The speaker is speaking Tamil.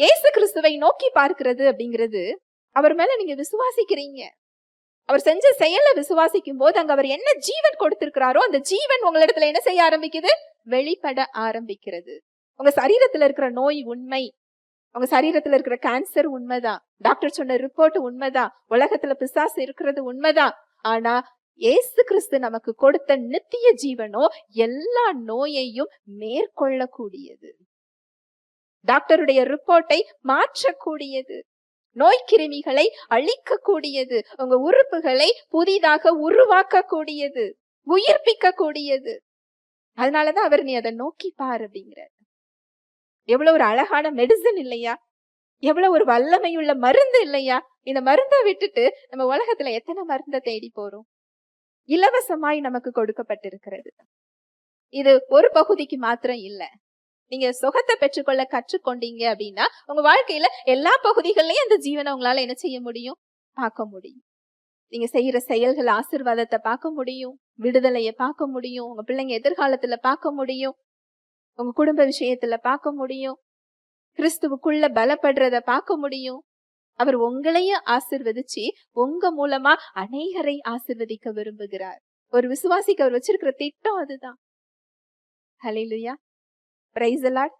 இயேசு கிறிஸ்துவை நோக்கி பார்க்கிறது அப்படிங்கிறது அவர் மேல நீங்க விசுவாசிக்கிறீங்க. அவர் செஞ்ச செயலை விசுவாசிக்கும் போது அங்க அவர் என்ன ஜீவன் கொடுத்திருக்கிறாரோ அந்த ஜீவன் உங்களிடத்துல என்ன செய்ய ஆரம்பிக்குது? வெளிப்பட ஆரம்பிக்கிறது. உங்க சரீரத்துல இருக்கிற நோய் உண்மை உங்க சரீரத்துல இருக்கிற கேன்சர் உண்மைதான். டாக்டர் சொன்ன ரிப்போர்ட் உண்மைதான். உலகத்துல பிசாசு இருக்கிறது உண்மைதான். ஆனா ஏசு கிறிஸ்து நமக்கு கொடுத்த நித்திய ஜீவனோ எல்லா நோயையும் மேற்கொள்ளக்கூடியது. டாக்டருடைய ரிப்போர்ட்டை மாற்றக்கூடியது. நோய் கிருமிகளை அழிக்கக்கூடியது. உங்க உறுப்புகளை புதிதாக உருவாக்கக்கூடியது. உயிர்ப்பிக்க கூடியது அதனாலதான் அவர் நீ அதை நோக்கி பார் அப்படிங்கிறார். எவ்வளவு ஒரு அழகான மெடிசன் இல்லையா? எவ்வளவு ஒரு வல்லமையுள்ள மருந்து இல்லையா? இந்த மருந்தை விட்டுட்டு நம்ம உலகத்துல எத்தனை மருந்தை தேடி போறோம்? இலவசமாய் நமக்கு கொடுக்கப்பட்டிருக்கிறது. இது ஒரு பகுதிக்கு மாத்திரம் இல்ல. நீங்க சுகத்தை பெற்றுக்கொள்ள கற்றுக்கொண்டீங்க அப்படின்னா உங்க வாழ்க்கையில எல்லா பகுதிகள்லயும் அந்த ஜீவனை உங்களால என்ன செய்ய முடியும்? பார்க்க முடியும். நீங்க செய்யற செயல்கள் ஆசிர்வாதத்தை பார்க்க முடியும். விடுதலையை பார்க்க முடியும். உங்க பிள்ளைங்க எதிர்காலத்துல பார்க்க முடியும். உங்க குடும்ப விஷயத்துல பார்க்க முடியும். கிறிஸ்துவுக்குள்ள பலப்படுறத பார்க்க முடியும். அவர் உங்களையும் ஆசிர்வதிச்சு உங்க மூலமா அநேகரை ஆசிர்வதிக்க விரும்புகிறார். ஒரு விசுவாசிக்கு அவர் வச்சிருக்கிற திட்டம் அதுதான். ஹலிலுயா Praise a lot.